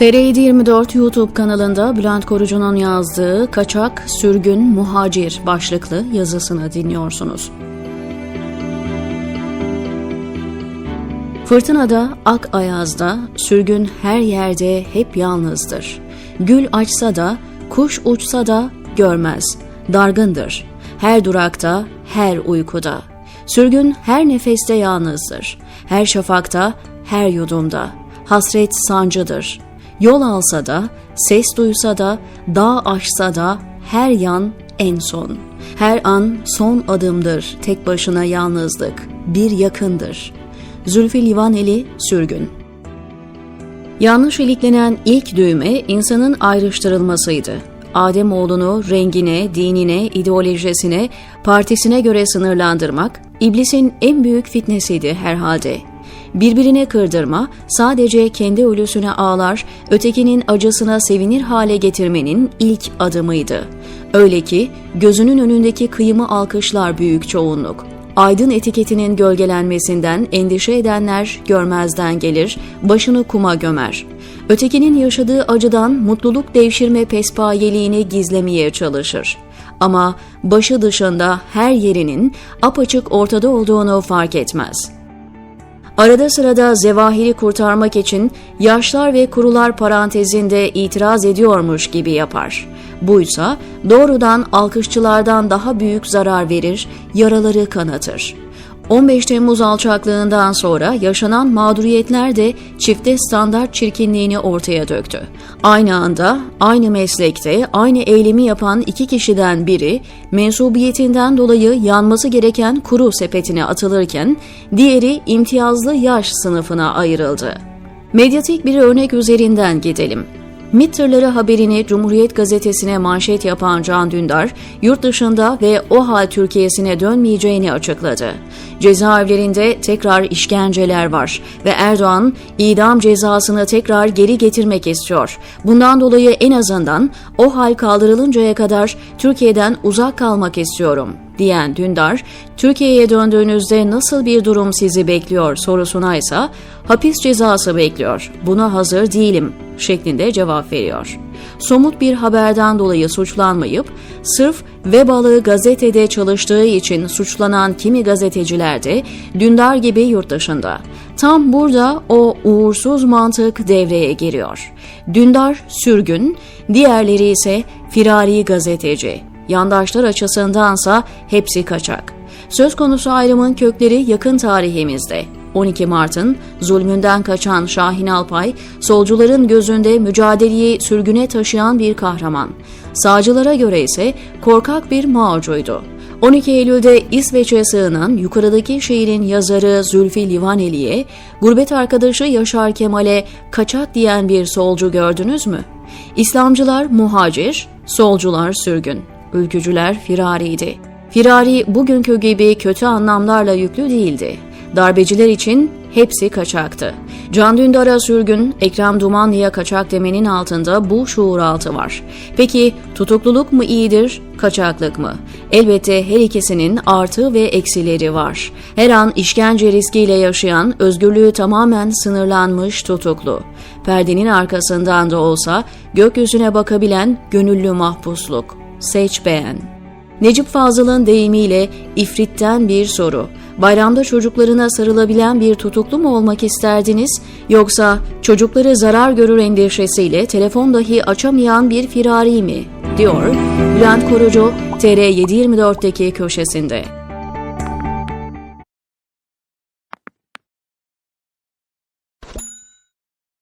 TR724 YouTube kanalında Bülent Korucu'nun yazdığı Kaçak, Sürgün, Muhacir başlıklı yazısını dinliyorsunuz. Fırtınada, ak ayazda, sürgün her yerde hep yalnızdır. Gül açsa da, kuş uçsa da görmez, dargındır. Her durakta, her uykuda. Sürgün her nefeste yalnızdır. Her şafakta, her yudumda. Hasret sancıdır. Yol alsa da, ses duysa da, dağ aşsa da, her yan en son. Her an son adımdır, tek başına yalnızlık, bir yakındır. Zülfü Livaneli Sürgün Yanlış iliklenen ilk düğme insanın ayrıştırılmasıydı. Ademoğlunu rengine, dinine, ideolojisine, partisine göre sınırlandırmak, iblisin en büyük fitnesiydi herhalde. Birbirine kırdırma, sadece kendi ölüsüne ağlar, ötekinin acısına sevinir hale getirmenin ilk adımıydı. Öyle ki gözünün önündeki kıyımı alkışlar büyük çoğunluk. Aydın etiketinin gölgelenmesinden endişe edenler görmezden gelir, başını kuma gömer. Ötekinin yaşadığı acıdan mutluluk devşirme pespayeliğini gizlemeye çalışır. Ama başı dışında her yerinin apaçık ortada olduğunu fark etmez.'' Arada sırada zevahiri kurtarmak için yaşlar ve kurular parantezinde itiraz ediyormuş gibi yapar. Buysa doğrudan alkışçılardan daha büyük zarar verir, yaraları kanatır. 15 Temmuz alçaklığından sonra yaşanan mağduriyetler de çifte standart çirkinliğini ortaya döktü. Aynı anda, aynı meslekte, aynı eylemi yapan iki kişiden biri, mensubiyetinden dolayı yanması gereken kuru sepetine atılırken, diğeri imtiyazlı yaş sınıfına ayrıldı. Medyatik bir örnek üzerinden gidelim. MİT tırları haberini Cumhuriyet Gazetesi'ne manşet yapan Can Dündar, yurt dışında ve o hal Türkiye'sine dönmeyeceğini açıkladı. Cezaevlerinde tekrar işkenceler var ve Erdoğan idam cezasını tekrar geri getirmek istiyor. Bundan dolayı en azından o hal kaldırılıncaya kadar Türkiye'den uzak kalmak istiyorum diyen Dündar, Türkiye'ye döndüğünüzde nasıl bir durum sizi bekliyor sorusuna ise hapis cezası bekliyor, buna hazır değilim şeklinde cevap veriyor. Somut bir haberden dolayı suçlanmayıp, sırf Vebalı gazetede çalıştığı için suçlanan kimi gazeteciler de Dündar gibi yurt dışında. Tam burada o uğursuz mantık devreye giriyor. Dündar sürgün, diğerleri ise firari gazeteci yandaşlar açısındansa hepsi kaçak. Söz konusu ayrımın kökleri yakın tarihimizde. 12 Mart'ın zulmünden kaçan Şahin Alpay, solcuların gözünde mücadeleyi sürgüne taşıyan bir kahraman. Sağcılara göre ise korkak bir Mao'cuydu. 12 Eylül'de İsveç'e sığınan yukarıdaki şehrin yazarı Zülfü Livaneli'ye, gurbet arkadaşı Yaşar Kemal'e kaçak diyen bir solcu gördünüz mü? İslamcılar muhacir, solcular sürgün ülkücüler firariydi. Firari bugünkü gibi kötü anlamlarla yüklü değildi. Darbeciler için hepsi kaçaktı. Can Dündar'a sürgün, Ekrem Dumanlı'ya kaçak demenin altında bu şuur altı var. Peki tutukluluk mu iyidir, kaçaklık mı? Elbette her ikisinin artı ve eksileri var. Her an işkence riskiyle yaşayan, özgürlüğü tamamen sınırlanmış tutuklu. Perdenin arkasından da olsa gökyüzüne bakabilen gönüllü mahpusluk seç beğen. Necip Fazıl'ın deyimiyle ifritten bir soru. Bayramda çocuklarına sarılabilen bir tutuklu mu olmak isterdiniz yoksa çocukları zarar görür endişesiyle telefon dahi açamayan bir firari mi? diyor Bülent Korucu TR724'deki köşesinde.